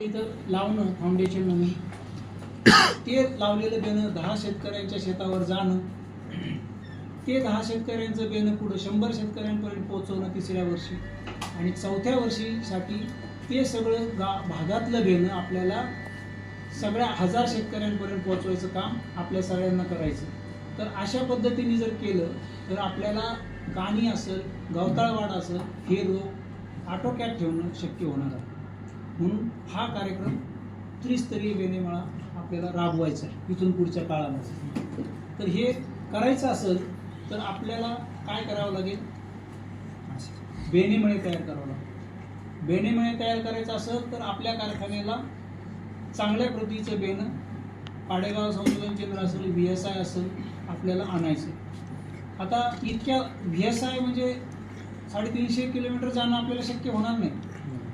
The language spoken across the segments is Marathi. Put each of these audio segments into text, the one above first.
इथं लावणं फाउंडेशन म्हणून. ते लावलेलं बेणं दहा शेतकऱ्यांच्या शेतावर जाणं. ते दहा शेतकऱ्यांचं बेणं पुढं शंभर शेतकऱ्यांपर्यंत पोहोचवणं तिसऱ्या वर्षी. आणि चौथ्या वर्षीसाठी ते सगळं गा भागातलं बेणं आपल्याला सगळ्या हजार शेतकऱ्यांपर्यंत पोहोचवायचं काम आपल्या सगळ्यांना करायचं. तर अशा पद्धतीने जर केलं तर आपल्याला काणी असेल गवताळवाड असेल हे रोग आटोक्यात ठेवणं शक्य होणार आहे. म्हणून हा कार्यक्रम त्रिस्तरीय बेनेमाळा आपल्याला राबवायचा आहे इथून पुढच्या काळामध्ये. तर हे करायचं असेल तर आपल्याला काय करावं लागेल? बेनेमळे तयार करावं लागेल. बेनेमळे तयार करायचं असेल तर आपल्या कारखान्याला चांगल्या प्रतीचं बेनं पाडेगाव संशोधन केंद्र असेल व्ही एस आय असेल आपल्याला आणायचं आता इतक्या व्ही एस आय म्हणजे साडेतीनशे किलोमीटर जाणं आपल्याला शक्य होणार नाही.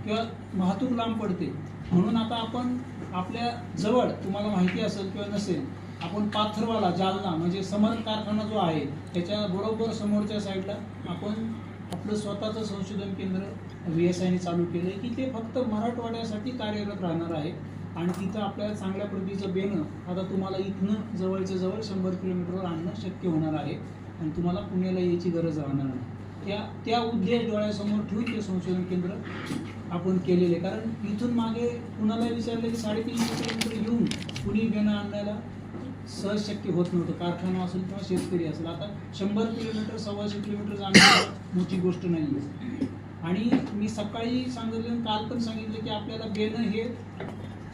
किंवा वाहतूक लांब पडते. म्हणून आता आपण आपल्या जवळ तुम्हाला माहिती असेल किंवा नसेल आपण पाथरवाला जालना म्हणजे समर्थ कारखाना जो आहे त्याच्या बरोबर समोरच्या साईडला आपण आपलं स्वतःचं संशोधन केंद्र व्ही एस आयने चालू केलं आहे की ते फक्त मराठवाड्यासाठी कार्यरत राहणार आहे. आणि तिथं आपल्याला चांगल्या प्रतीचं बेणं आता तुम्हाला इथनं जवळच्या जवळ शंभर किलोमीटरवर आणणं शक्य होणार आहे. आणि तुम्हाला पुण्याला यायची गरज राहणार नाही. त्या त्या उद्देश डोळ्यासमोर ठेवून ते संशोधन केंद्र आपण केलेले. कारण इथून मागे कुणाला विचारलं की साडेतीनशे किलोमीटर येऊन कुणी बेणं आणायला सहज शक्य होत नव्हतं. कारखाना असेल किंवा शेतकरी असेल. आता शंभर किलोमीटर सव्वाशे किलोमीटर जाणं मोठी गोष्ट नाही आहे आणि मी सकाळी सांगितलं काल पण सांगितलं की आपल्याला बेणं हे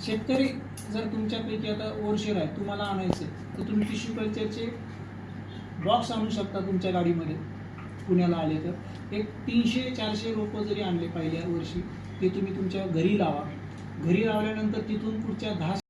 शेतकरी जर तुमच्यापैकी आता ओरशेर आहे तुम्हाला आणायचं तर तुम्ही टिश्यू कल्चरचे बॉक्स आणू शकता तुमच्या गाडीमध्ये. पुण्याला आले तर. एक तीनशे चारशे रोपं जरी आणले पहिल्या वर्षी ते तुम्ही तुमच्या घरी लावा. घरी लावल्यानंतर तिथून पुढच्या दहा